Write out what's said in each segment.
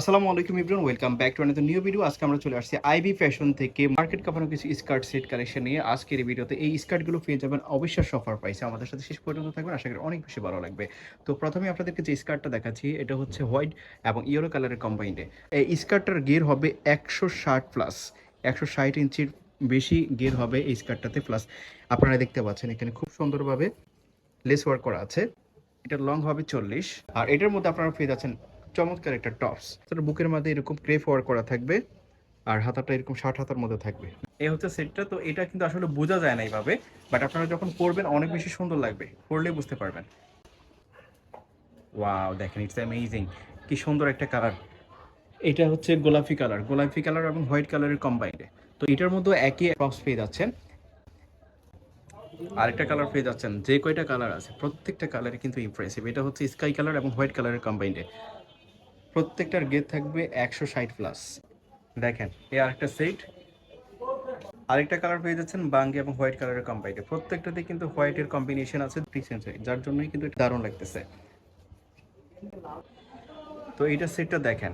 আসসালামু আলাইকুম Ibran welcome back to another new video আজকে আমরা চলে আসছি আইবি ফ্যাশন থেকে মার্কেট কাপানো কিছু স্কার্ট সেট কালেকশন নিয়ে। আজকের এই ভিডিওতে এই স্কার্টগুলো পেয়ে যাবেন অবিশ্বাস্য অফার পাইছে আমাদের সাথে শেষ পর্যন্ত থাকবেন, আশা করি অনেক বেশি ভালো লাগবে। তো প্রথমে আপনাদেরকে যে স্কার্টটা দেখাচ্ছি, এটা হচ্ছে হোয়াইট এবং ইয়েলো কালারের কম্বাইন্ডে এই স্কার্টটার গিয়ার হবে একশো ষাট প্লাস একশো ষাট ইঞ্চির বেশি গিয়ার হবে এই স্কার্টটাতে প্লাস আপনারা দেখতে পাচ্ছেন এখানে খুব সুন্দরভাবে লেস ওয়ার্ক করা আছে। এটার লং হবে চল্লিশ। আর এটার মধ্যে আপনারা পেয়ে যাচ্ছেন চমৎকার একটা টপস। বুকের মধ্যে এরকম ক্রেফ ওয়ার করা থাকবে, আর হাতাটা এরকম ষাট হাতার মধ্যে থাকবে। এই হচ্ছে সেটটা, তো এটা কিন্তু আসলে বোঝা যায় না এইভাবে বাট আপনারা যখন পরবেন অনেক বেশি সুন্দর লাগবে পরলেই বুঝতে পারবেন। ওয়াও দেখেন ইটস অ্যামেজিং কি সুন্দর একটা কালার এটা হচ্ছে গোলাপি কালার গোলাপি কালার এবং হোয়াইট কালারের কম্বাইন্ডে তো এটার মধ্যে একই টপস পেয়ে যাচ্ছেন। আরেকটা কালার পেয়ে যাচ্ছেন, যে কয়টা কালার আছে, প্রত্যেকটা কালারে কিন্তু ইমপ্রেসিভ এটা হচ্ছে স্কাই কালার এবং হোয়াইট কালারের কম্বাইন্ডে প্রত্যেকটার গেট থাকবে একশো ষাট প্লাস দেখেন, এই আরেকটা সেট আরেকটা কালার পেয়ে যাচ্ছেন বাঙ্গি এবং হোয়াইট কালারের কম্বাইন্ডে প্রত্যেকটাতে কিন্তু হোয়াইটের কম্বিনেশন আছে যার জন্যই কিন্তু দারুণ লাগতেছে। তো এইটা সেটটা দেখেন।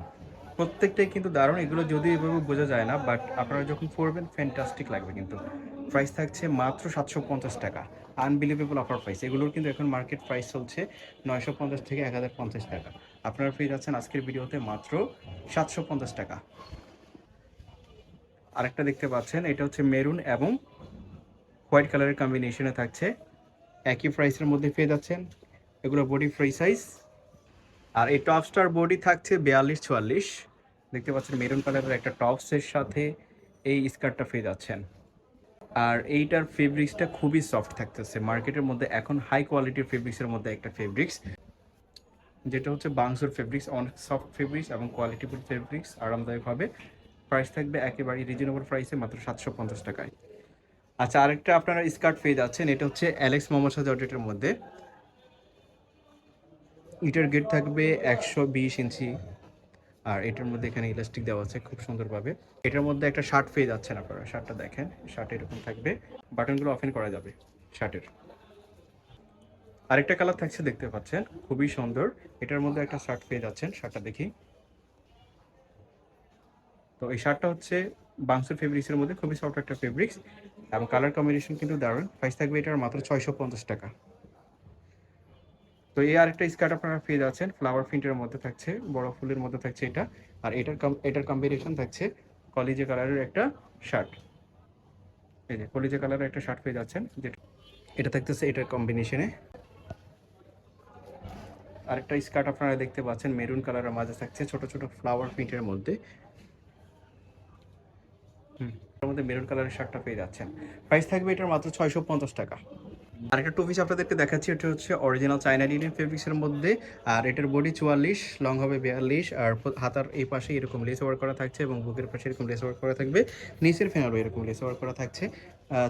প্রত্যেকটাই কিন্তু দারুণ। এগুলো যদি এভাবে বোঝা যায় না বাট আপনারা যখন পড়বেন ফ্যান্টাস্টিক লাগবে কিন্তু। প্রাইস থাকছে মাত্র সাতশো পঞ্চাশ টাকা। আনবিলিভেবল অফার প্রাইস এগুলোর কিন্তু এখন মার্কেট প্রাইস চলছে নয়শো পঞ্চাশ থেকে এক হাজার পঞ্চাশ টাকা। আপনারা পেয়ে যাচ্ছেন আজকের ভিডিওতে মাত্র সাতশো পঞ্চাশ টাকা। আরেকটা দেখতে পাচ্ছেন, এটা হচ্ছে মেরুন এবং হোয়াইট কালারের কম্বিনেশনে থাকছে। একই প্রাইসের মধ্যে পেয়ে যাচ্ছেন। এগুলো বডি ফ্রি সাইজ আর এই টপসটার বডি থাকছে বিয়াল্লিশ চুয়াল্লিশ দেখতে পাচ্ছেন মেরুন কালারের একটা টপসের সাথে এই স্কার্টটা পেয়ে যাচ্ছেন। আর এইটার ফেব্রিক্সটা খুবই সফট থাকতেছে। মার্কেটের মধ্যে এখন হাই কোয়ালিটির ফেব্রিক্সের মধ্যে একটা ফেব্রিক্স যেটা হচ্ছে বাংসুর ফেব্রিক্স অনেক সফট ফেব্রিক্স এবং কোয়ালিটিফুল ফেব্রিক্স আরামদায়ক হবে প্রাইস থাকবে একেবারে রিজনেবল প্রাইসে মাত্র সাতশো পঞ্চাশ টাকায়। আচ্ছা আরেকটা আপনারা স্কার্ট পেয়ে যাচ্ছেন, এটা হচ্ছে অ্যালেক্স মোহাম্মদ জর্জেটের মধ্যে। ইটার গেট থাকবে একশো বিশ ইঞ্চি। আর এটার মধ্যে এখানে ইলাস্টিক দেওয়া আছে খুব সুন্দরভাবে। এটার মধ্যে একটা শার্ট পেয়ে যাচ্ছেন আপনারা শার্টটা দেখেন শার্ট এরকম থাকবে বাটনগুলো ওপেন করা যাবে শার্টের আরেকটা কালার থাকছে দেখতে পাচ্ছেন, খুবই সুন্দর। এটার মধ্যে একটা শার্ট পেয়ে যাচ্ছেন শার্টটা দেখি। তো এই শার্টটা হচ্ছে বাংসুর ফেব্রিক্সের মধ্যে, খুবই সফট একটা ফেব্রিক্স এবং কালার কম্বিনেশন কিন্তু দারুণ। প্রাইস থাকবে এটার মাত্র ছয়শো পঞ্চাশ টাকা। তো এই আরেকটা স্কার্ট আপনারা পেয়ে যাচ্ছেন। ফ্লাওয়ার প্রিন্টের মধ্যে থাকছে, বড় ফুলের মধ্যে থাকছে এটা। আর এটার এটার কম্বিনেশন থাকছে কলিজে কালারের একটা শার্ট এই যে কলিজে কালারের একটা শার্ট পেয়ে যাচ্ছেন, যেটা এটা থাকতেছে এটার কম্বিনেশনে আরেকটা স্কার্ট আপনারা দেখতে পাচ্ছেন মেরুন কালারের মাঝে থাকছে, ছোট ছোট ফ্লাওয়ার প্রিন্টের মধ্যে। হুম এর মধ্যে মেরুন কালারের শার্টটা পেয়ে যাচ্ছেন। প্রাইস থাকবে এটার মাত্র ছয়শো পঞ্চাশ টাকা। আরেকটা টু পিস আপনাদেরকে দেখাচ্ছি, এটা হচ্ছে অরিজিনাল চাইনা লিনেন ফেব্রিক্সের মধ্যে। আর এটার বডি চুয়াল্লিশ লং হবে বিয়াল্লিশ, আর হাতার এই পাশে এরকম লেস ওয়ার্ক করা থাকছে এবং বুকের পাশে এরকম লেস ওয়ার্ক করা থাকবে। নিচের ফেনারও এরকম লেস ওয়ার্ক করা থাকছে।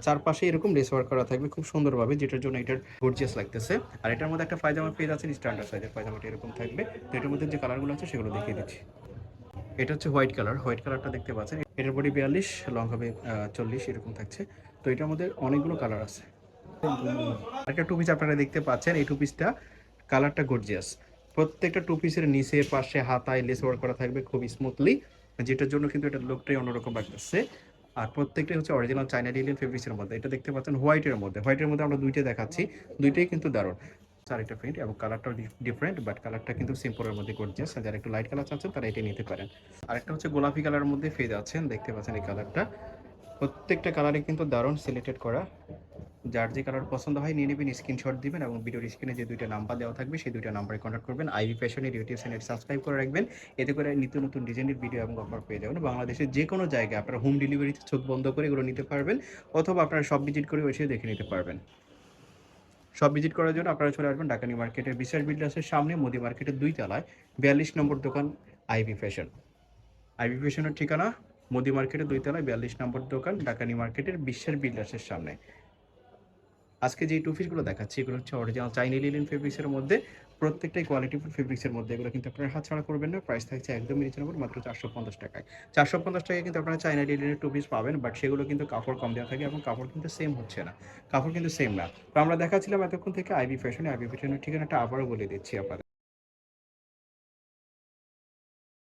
চারপাশে এরকম লেস ওয়ার্ক করা থাকবে খুব সুন্দরভাবে, যেটার জন্য এটার গর্জিয়াস লাগতেছে। আর এটার মধ্যে একটা পায়জামা পেয়ে যাচ্ছেন স্ট্যান্ডার্ড সাইজের পায়জামাটা এরকম থাকবে। তো এটার মধ্যে যে কালারগুলো আছে, সেগুলো দেখিয়ে দিচ্ছি। এটা হচ্ছে হোয়াইট কালার হোয়াইট কালারটা দেখতে পাচ্ছেন? এটার বডি বিয়াল্লিশ লং হবে চল্লিশ, এরকম থাকছে। তো এটার মধ্যে অনেকগুলো কালার আছে। একটা টু পিস আপনারা দেখতে পাচ্ছেন, এই টু পিসটা কালারটা গর্জিয়াস প্রত্যেকটা টু পিসের নিচে, পাশে, হাতায় লেস ওয়ার্ক করা থাকবে খুব স্মুথলি যেটার জন্য কিন্তু এটা লুকটাই অন্যরকম লাগতেছে। আর প্রত্যেকটাই হচ্ছে অরিজিনাল চাইনা ডিলিয়ান ফেব্রিক্সের মধ্যে। এটা দেখতে পাচ্ছেন হোয়াইটের মধ্যে। হোয়াইটের মধ্যে আমরা দুইটা দেখাচ্ছি। দুইটাই কিন্তু দারুণ। চারটা প্রিন্ট এবং কালারটাও ডিফারেন্ট বাট কালারটা কিন্তু সিম্পলের মধ্যে গর্জিয়াস যারা একটু লাইট কালার চাচ্ছেন, তারা এটা নিতে পারেন। আরেকটা হচ্ছে গোলাপি কালারের মধ্যে ফেজ আছেন দেখতে পাচ্ছেন এই কালারটা প্রত্যেকটা কালারে কিন্তু দারুণ সিলেক্টেড করা। যার যে কালার পছন্দ হয় নিয়ে নেবেন স্ক্রিনশট দিবেন এবং ভিডিওর স্ক্রিনে যে দুইটা নাম্বার দেওয়া থাকবে, সেই দুইটা নাম্বারে কন্ট্যাক্ট করবেন। আইভি ফ্যাশনের ইউটিউব চ্যানেল সাবস্ক্রাইব করে রাখবেন। এতে করে নিত্য নতুন ডিজাইনের ভিডিও এবং অফার পেয়ে যাবেন। বাংলাদেশের যে কোনো জায়গায় আপনারা হোম ডেলিভারিতে চোখ বন্ধ করে এগুলো নিতে পারবেন অথবা আপনারা সব ভিজিট করে এসে দেখে নিতে পারবেন। সব ভিজিট করার জন্য আপনারা চলে আসবেন ঢাকা নিউ মার্কেটের বিশাল বিল্ডার্সের সামনে, মোদি মার্কেটের দুই তলায়, বিয়াল্লিশ নম্বর দোকান আইভি ফ্যাশন আইভি ফ্যাশনের ঠিকানা, মোদি মার্কেটের দুই তলায়, বিয়াল্লিশ নম্বর দোকান, ঢাকা নিউ মার্কেটের বিশ্বের বিল্ডার্সের সামনে। আজকে যে টু পিসগুলো দেখাচ্ছি, এগুলো হচ্ছে অরিজিনাল চাইনি লিলিন ফেব্রিক্সের মধ্যে। প্রত্যেকটাই কোয়ালিটিফুল ফেব্রিক্সের মধ্যে। এগুলো কিন্তু আপনারা হাত ছাড়া করবেন না। প্রাইস থাকছে একদম রিজনেবল মাত্র চারশো পঞ্চাশ টাকায়। চারশো পঞ্চাশ টাকায় কিন্তু আপনারা চাইনা লিলিনের টু পিস পাবেন বাট সেগুলো কিন্তু কাপড় কম দেওয়া থাকে এবং কাপড় কিন্তু সেম হচ্ছে না। কাপড় কিন্তু সেম না। তো আমরা দেখাচ্ছিলাম এতক্ষণ থেকে আইবি ফ্যাশনে আইবি ফ্যাশনের ঠিকানাটা আবারও বলে দিচ্ছি আপনাদের।